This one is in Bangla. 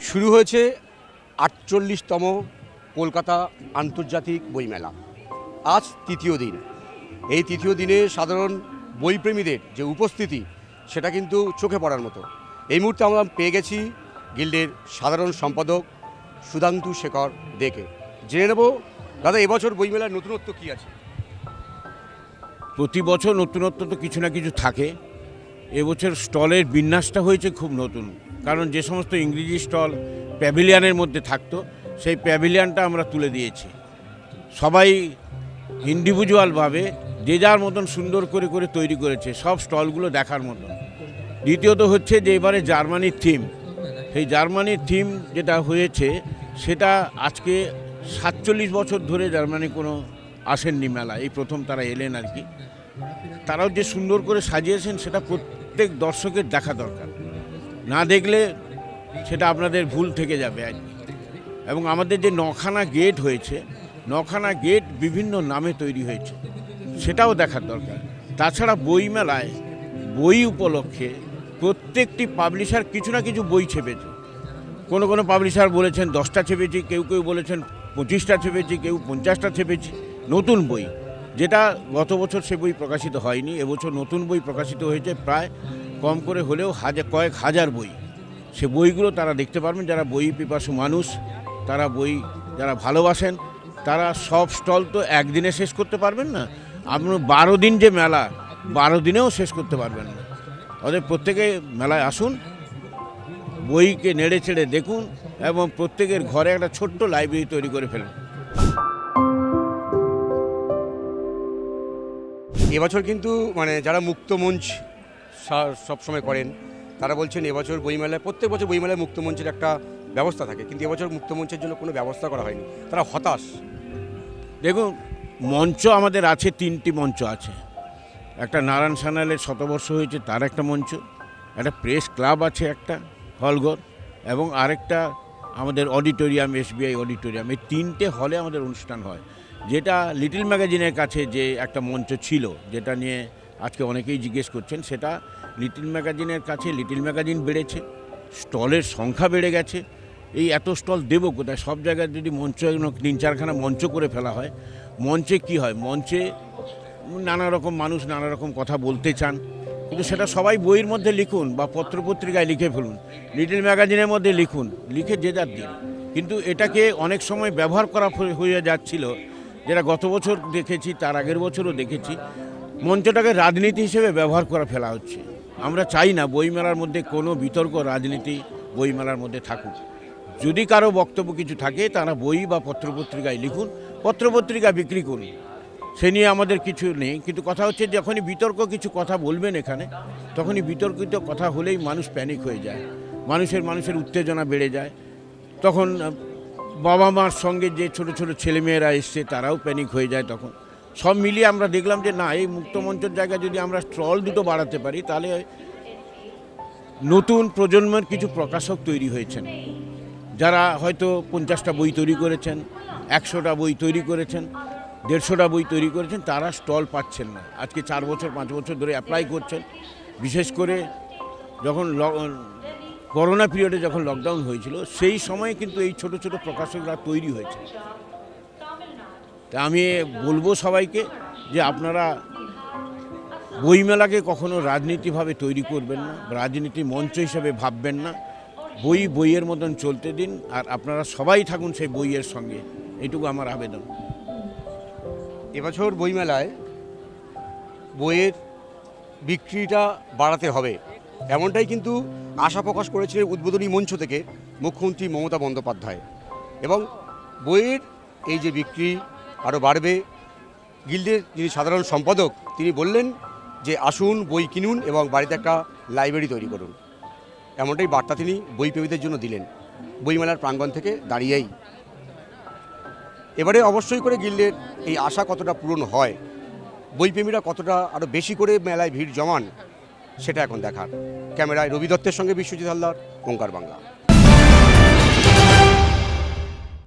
শুরু হয়েছে আটচল্লিশতম কলকাতা আন্তর্জাতিক বইমেলা। আজ তৃতীয় দিন। এই তৃতীয় দিনে সাধারণ বইপ্রেমীদের যে উপস্থিতি, সেটা কিন্তু চোখে পড়ার মতো। এই মুহূর্তে আমরা পেয়ে গেছি গিল্ডের সাধারণ সম্পাদক সুধান্তু শেখর দেখে জেনে নেব, দাদা, এবছর বইমেলার নতুনত্ব কী আছে? প্রতি বছর নতুনত্ব তো কিছু না কিছু থাকে। এবছর স্টলের বিন্যাসটা হয়েছে খুব নতুন। কারণ যে সমস্ত ইংরেজি স্টল প্যাভিলিয়ানের মধ্যে থাকতো, সেই প্যাভিলিয়ানটা আমরা তুলে দিয়েছি। সবাই ইন্ডিভিজুয়ালভাবে যে যার মতন সুন্দর করে করে তৈরি করেছে, সব স্টলগুলো দেখার মতন। দ্বিতীয়ত হচ্ছে যে এবারে জার্মানির থিম। সেই জার্মানির থিম যেটা হয়েছে, সেটা আজকে সাতচল্লিশ বছর ধরে জার্মানি কোনো আসেননি মেলা। এই প্রথম তারা এলেন আর কি। তারাও যে সুন্দর করে সাজিয়েছেন, সেটা প্রত্যেক দর্শকের দেখা দরকার। না দেখলে সেটা আপনাদের ভুল থেকে যাবে আর এবং আমাদের যে নখানা গেট হয়েছে, নখানা গেট বিভিন্ন নামে তৈরি হয়েছে, সেটাও দেখার দরকার। তাছাড়া বই মেলায় বই উপলক্ষে প্রত্যেকটি পাবলিশার কিছু না কিছু বই ছেপেছে। কোনো কোনো পাবলিশার বলেছেন দশটা ছেপেছি, কেউ কেউ বলেছেন পঁচিশটা ছেপেছি, কেউ পঞ্চাশটা ছেপেছি, নতুন বই। যেটা গত বছর সে বই প্রকাশিত হয়নি, এবছর নতুন বই প্রকাশিত হয়েছে প্রায় কম করে হলেও হাজার কয়েক হাজার বই। সে বইগুলো তারা দেখতে পারবেন, যারা বই পিপাসু মানুষ, তারা বই যারা ভালোবাসেন, তারা সব স্টল তো একদিনে শেষ করতে পারবেন না। আপনি বারো দিন যে মেলা, বারো দিনেও শেষ করতে পারবেন না। অতএব প্রত্যেকে মেলায় আসুন, বইকে নেড়ে ছেড়ে দেখুন এবং প্রত্যেকের ঘরে একটা ছোট্ট লাইব্রেরি তৈরি করে ফেলুন। এবছর কিন্তু মানে যারা মুক্ত মঞ্চ সবসময় করেন। তারা বলছেন, এবছর বইমেলায়, প্রত্যেক বছর বইমেলায় মুক্তমঞ্চের একটা ব্যবস্থা থাকে, কিন্তু এবছর মুক্তমঞ্চের জন্য কোনো ব্যবস্থা করা হয়নি। তারা হতাশ। দেখুন, মঞ্চ আমাদের আছে, তিনটি মঞ্চ আছে। একটা নারায়ণ সানালের শতবর্ষ হয়েছে, তার একটা মঞ্চ। একটা প্রেস ক্লাব আছে একটা, হলঘর। এবং আরেকটা আমাদের অডিটোরিয়াম, এসবিআই অডিটোরিয়াম। এই তিনটে হলে আমাদের অনুষ্ঠান হয়। যেটা লিটল ম্যাগাজিনের কাছে যে একটা মঞ্চ ছিল, যেটা নিয়ে আজকে অনেকেই জিজ্ঞেস করছেন, সেটা লিটিল ম্যাগাজিনের কাছে, লিটিল ম্যাগাজিন বেড়েছে, স্টলের সংখ্যা বেড়ে গেছে, এই এত স্টল দেবো কোথায়? সব জায়গায় যদি মঞ্চ তিন চারখানা মঞ্চ করে ফেলা হয়, মঞ্চে কি হয়? মঞ্চে নানা রকম মানুষ নানা রকম কথা বলতে চান, কিন্তু সেটা সবাই বইয়ের মধ্যে লিখুন বা পত্রপত্রিকায় লিখে ফেলুন, লিটিল ম্যাগাজিনের মধ্যে লিখুন, লিখে যে যার দিন। কিন্তু এটাকে অনেক সময় ব্যবহার করা হয়ে যাচ্ছিল, যেটা গত বছর দেখেছি, তার আগের বছরও দেখেছি মঞ্চটাকে রাজনীতি হিসেবে ব্যবহার করা ফেলা হচ্ছে। আমরা চাই না বইমেলার মধ্যে কোনো বিতর্ক রাজনীতি বইমেলার মধ্যে থাকুক। যদি কারও বক্তব্য কিছু থাকে, তারা বই বা পত্রপত্রিকায় লিখুন, পত্রপত্রিকা বিক্রি করুন। সে নিয়ে আমাদের কিছু নেই, কিন্তু কথা হচ্ছে যখনই বিতর্ক কিছু কথা বলবেন এখানে, তখনই বিতর্কিত কথা হলেই মানুষ প্যানিক হয়ে যায়। মানুষের মানুষের উত্তেজনা বেড়ে যায়। তখন বাবা মার সঙ্গে যে ছোট ছোট ছেলেমেয়েরা এসছে, তারাও প্যানিক হয়ে যায় তখন। সব মিলিয়ে আমরা দেখলাম যে না, এই মুক্তমঞ্চের জায়গায় যদি আমরা স্টল দুটো বাড়াতে পারি, তাহলে নতুন প্রজন্মের কিছু প্রকাশক তৈরি হয়েছেন। যারা হয়তো পঞ্চাশটা বই তৈরি করেছেন, একশোটা বই তৈরি করেছেন, দেড়শোটা বই তৈরি করেছেন, তারা স্টল পাচ্ছেন না। আজকে চার বছর, পাঁচ বছর ধরে অ্যাপ্লাই করছেন। বিশেষ করে যখন করোনা পিরিয়ডে যখন লকডাউন হয়েছিল, সেই সময়ে কিন্তু এই ছোট ছোট প্রকাশকরা তৈরি হয়েছে। তা আমি বলব সবাইকে যে আপনারা বইমেলাকে কখনো রাজনীতিভাবে তৈরি করবেন না, রাজনীতি মঞ্চ হিসেবে ভাববেন না, বই বইয়ের মতন চলতে দিন আর আপনারা সবাই থাকুন সেই বইয়ের সঙ্গে। এটুকু আমার আবেদন। এবছর বইমেলায় বইয়ের বিক্রিটা বাড়াতে হবে। এমনটাই কিন্তু আশা প্রকাশ করেছিলেন উদ্বোধনী মঞ্চ থেকে মুখ্যমন্ত্রী মমতা বন্দ্যোপাধ্যায়। এবং বইয়ের এই যে বিক্রি আরও বাড়বে। গিল্ডের যিনি সাধারণ সম্পাদক, তিনি বললেন যে আসুন, বই কিনুন এবং বাড়িতে একটা লাইব্রেরি তৈরি করুন। এমনটাই বার্তা তিনি বইপ্রেমীদের জন্য দিলেন। বইমেলার প্রাঙ্গণ থেকে দাঁড়িয়েই। এবারে অবশ্যই করে গিল্ডের এই আশা কতটা পূরণ হয় বইপ্রেমীরা কতটা আরও বেশি করে মেলায় ভিড় জমান, সেটা এখন দেখার। ক্যামেরায় রবি দত্তের সঙ্গে বিশ্বজিৎ হালদার, ওঙ্কার বাংলা।